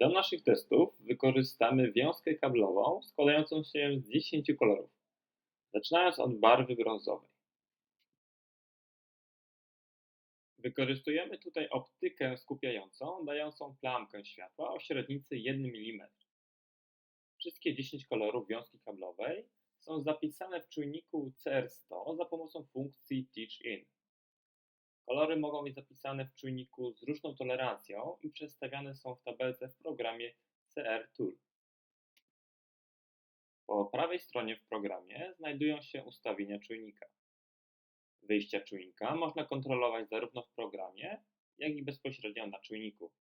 Do naszych testów wykorzystamy wiązkę kablową składającą się z 10 kolorów, zaczynając od barwy brązowej. Wykorzystujemy tutaj optykę skupiającą, dającą plamkę światła o średnicy 1 mm. Wszystkie 10 kolorów wiązki kablowej są zapisane w czujniku CR100 za pomocą funkcji Teach In. Kolory mogą być zapisane w czujniku z różną tolerancją i przedstawiane są w tabelce w programie CR Tool. Po prawej stronie w programie znajdują się ustawienia czujnika. Wyjścia czujnika można kontrolować zarówno w programie, jak i bezpośrednio na czujniku.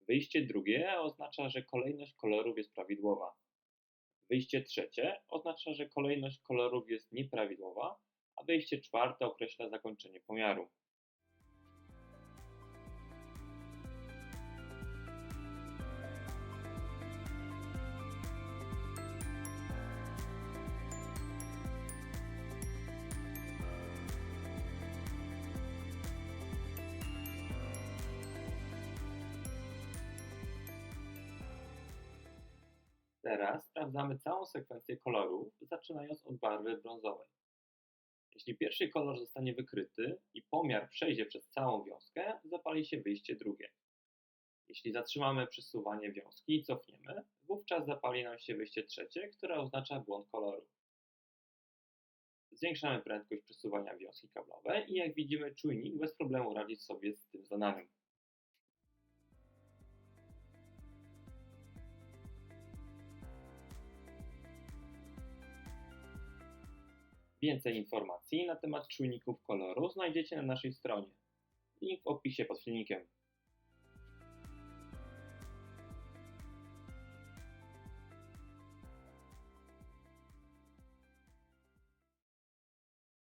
Wyjście drugie oznacza, że kolejność kolorów jest prawidłowa. Wyjście trzecie oznacza, że kolejność kolorów jest nieprawidłowa, a wyjście czwarte określa zakończenie pomiaru. Teraz sprawdzamy całą sekwencję kolorów, zaczynając od barwy brązowej. Jeśli pierwszy kolor zostanie wykryty i pomiar przejdzie przez całą wiązkę, zapali się wyjście drugie. Jeśli zatrzymamy przesuwanie wiązki i cofniemy, wówczas zapali nam się wyjście trzecie, które oznacza błąd koloru. Zwiększamy prędkość przesuwania wiązki kablowej i jak widzimy czujnik bez problemu radzi sobie z tym zadaniem. Więcej informacji na temat czujników koloru znajdziecie na naszej stronie. Link w opisie pod filmikiem.